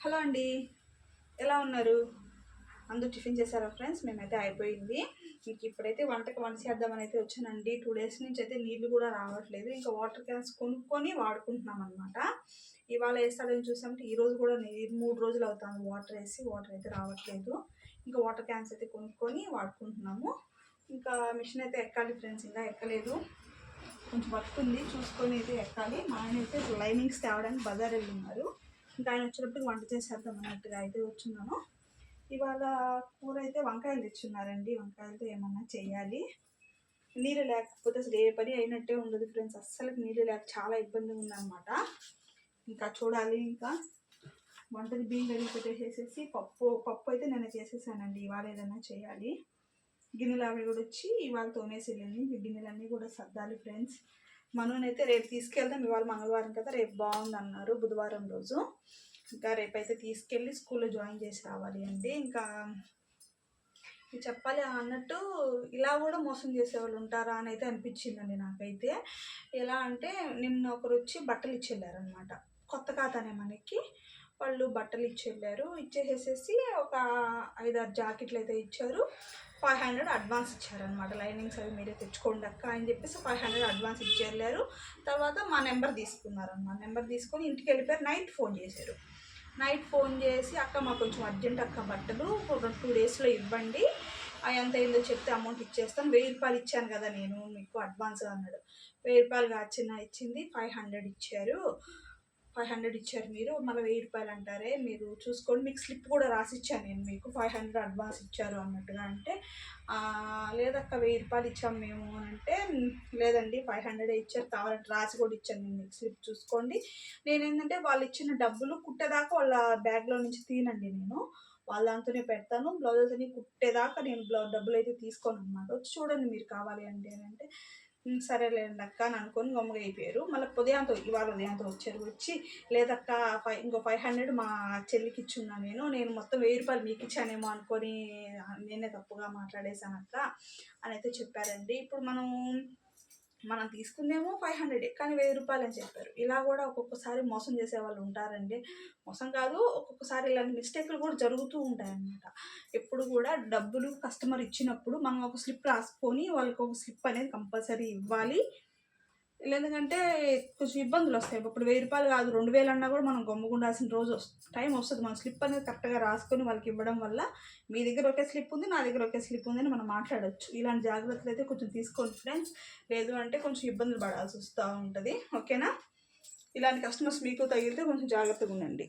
Hello అండి. ఎలా ఉన్నారు? అందరూ టిఫిన్ చేశారా ఫ్రెండ్స్? మేమైతే అయిపోయింది. ఇంక ఇప్పుడైతే వంటకి వంట చేద్దామని అయితే వచ్చానండి. టూ డేస్ నుంచి అయితే నీళ్ళు కూడా రావట్లేదు. ఇంకా వాటర్ క్యాన్స్ కొనుక్కొని వాడుకుంటున్నాం అనమాట ఇవాళ వేస్తాడని చూసామంటే ఈ రోజు కూడా మూడు రోజులు అవుతుంది వాటర్ వేసి. వాటర్ అయితే రావట్లేదు. ఇంకా వాటర్ క్యాన్స్ అయితే కొనుక్కొని వాడుకుంటున్నాము. ఇంకా మిషన్ అయితే ఎక్కాలి ఫ్రెండ్స్. ఇంకా ఎక్కలేదు. కొంచెం వర్క్ ఉంది చూసుకొని అయితే ఎక్కాలి. మా ఆయన అయితే లైనింగ్స్ తేవడానికి బజార్ వెళ్ళి ఉన్నారు. ఇంకా ఆయన వచ్చినప్పుడు వంట చేసేద్దాం అన్నట్టుగా అయితే వచ్చున్నాను. ఇవాళ కూర అయితే వంకాయలు తెచ్చున్నారండి. వంకాయలతో ఏమన్నా చేయాలి. నీళ్ళు లేకపోతే అసలు ఏ పని అయినట్టే ఉండదు ఫ్రెండ్స్. అస్సలు నీళ్ళు లేక చాలా ఇబ్బందిగా ఉందన్నమాట. ఇంకా చూడాలి ఇంకా. వంటది బియ్యం కడిగి చేసేసి పప్పు పప్పు అయితే నేను చేసేసానండి. ఇవాళ ఏదైనా చేయాలి. గిన్నెలు అవి కూడా వచ్చి ఇవాళ తోమేసి వెళ్ళింది. గిన్నెలన్నీ కూడా సర్దాలి ఫ్రెండ్స్. మనోనైతే రేపు తీసుకెళ్దాం. ఇవాళ మంగళవారం కదా రేపు బాగుంది అన్నారు బుధవారం రోజు. ఇంకా రేపైతే తీసుకెళ్ళి స్కూల్లో జాయిన్ చేసి రావాలి అండి. ఇంకా చెప్పాలి అన్నట్టు ఇలా కూడా మోసం చేసేవాళ్ళు ఉంటారా అని అయితే అనిపించిందండి నాకైతే. ఎలా అంటే నిన్న ఒకరు వచ్చి బట్టలు ఇచ్చి వెళ్ళారనమాట కొత్త ఖాతానే మనకి. వాళ్ళు బట్టలు ఇచ్చి వెళ్ళారు ఇచ్చేసేసి ఒక ఐదారు జాకెట్లు అయితే ఇచ్చారు. ఫైవ్ హండ్రెడ్ అడ్వాన్స్ ఇచ్చారనమాట లైనింగ్స్ అవి మీరే తెచ్చుకోండి అక్క అని చెప్పేసి ఫైవ్ హండ్రెడ్ అడ్వాన్స్ ఇచ్చేయలేరు తర్వాత మా నెంబర్ తీసుకున్నారనమాట నెంబర్ తీసుకొని ఇంటికి వెళ్ళిపోయారు. నైట్ ఫోన్ చేశారు. నైట్ ఫోన్ చేసి అక్క మాకు కొంచెం అర్జెంట్ అక్క బట్టలు టూ డేస్లో ఇవ్వండి. అవి ఎంత అయిందో చెప్తే అమౌంట్ ఇచ్చేస్తాను వెయ్యి రూపాయలు ఇచ్చాను కదా నేను మీకు అడ్వాన్స్ అన్నాడు. వెయ్యి రూపాయలు కాచిన ఇచ్చింది ఫైవ్ హండ్రెడ్ ఇచ్చారు. ఫైవ్ హండ్రెడ్ ఇచ్చారు మీరు మళ్ళీ వెయ్యి రూపాయలు అంటారే మీరు చూసుకోండి. మీకు స్లిప్ కూడా రాసి ఇచ్చాను నేను మీకు ఫైవ్ హండ్రెడ్ అడ్వాన్స్ ఇచ్చారు అన్నట్టుగా అంటే లేదక్క వెయ్యి రూపాయలు ఇచ్చాము మేము అని అంటే లేదండి ఫైవ్ హండ్రెడ్ ఇచ్చారు కావాలంటే రాసి కూడా ఇచ్చాను నేను మీకు స్లిప్ చూసుకోండి. నేను ఏంటంటే వాళ్ళు ఇచ్చిన డబ్బులు కుట్టేదాకా వాళ్ళ బ్యాగ్లో నుంచి తీనండి నేను. వాళ్ళ దాంతోనే పెడతాను బ్లౌజెస్ అని కుట్టేదాకా నేను బ్లౌ డబ్బులు అయితే తీసుకోను అనమాట వచ్చి చూడండి మీరు కావాలి అంటే అని అంటే సరేలేండి అక్క అని అనుకొని గమ్మగా అయిపోయారు. మళ్ళీ ఉదయంతో ఇవాళ ఉదయంతో వచ్చారు. వచ్చి లేదక్క ఫైవ్ ఇంకో ఫైవ్ హండ్రెడ్ మా చెల్లికి ఇచ్చున్నా నేను. నేను మొత్తం వెయ్యి రూపాయలు మీకు ఇచ్చానేమో అనుకొని నేనే తప్పుగా మాట్లాడేశాను అక్క అని అయితే చెప్పారండి. ఇప్పుడు మనం మనం తీసుకుందేమో ఫైవ్ హండ్రెడ్ కానీ వెయ్యి రూపాయలు అని చెప్పారు. ఇలా కూడా ఒక్కొక్కసారి మోసం చేసే వాళ్ళు ఉంటారండి. మోసం కాదు ఒక్కొక్కసారి ఇలాంటి మిస్టేక్లు కూడా జరుగుతూ ఉంటాయన్నమాట. ఎప్పుడు కూడా డబ్బులు కస్టమర్ ఇచ్చినప్పుడు మనం ఒక స్లిప్ రాసుకొని వాళ్ళకి ఒక స్లిప్ అనేది కంపల్సరీ ఇవ్వాలి. లేదంటే కొంచెం ఇబ్బందులు వస్తాయి. ఇప్పుడు వెయ్యి రూపాయలు కాదు రెండు వేలు అన్నా కూడా మనం గమ్ముకుండాల్సిన రోజు వస్తుంది టైం వస్తుంది. మనం స్లిప్ అనేది కరెక్ట్గా రాసుకొని వాళ్ళకి ఇవ్వడం వల్ల మీ దగ్గర ఒకే స్లిప్ ఉంది నా దగ్గర ఒకే స్లిప్ ఉంది అని మనం మాట్లాడచ్చు. ఇలాంటి జాగ్రత్తలు అయితే కొంచెం తీసుకోండి ఫ్రెండ్స్. లేదు అంటే కొంచెం ఇబ్బందులు పడాల్సి వస్తూ ఉంటుంది. ఓకేనా? ఇలాంటి కస్టమర్స్ మీకు తగిలితే కొంచెం జాగ్రత్తగా ఉండండి.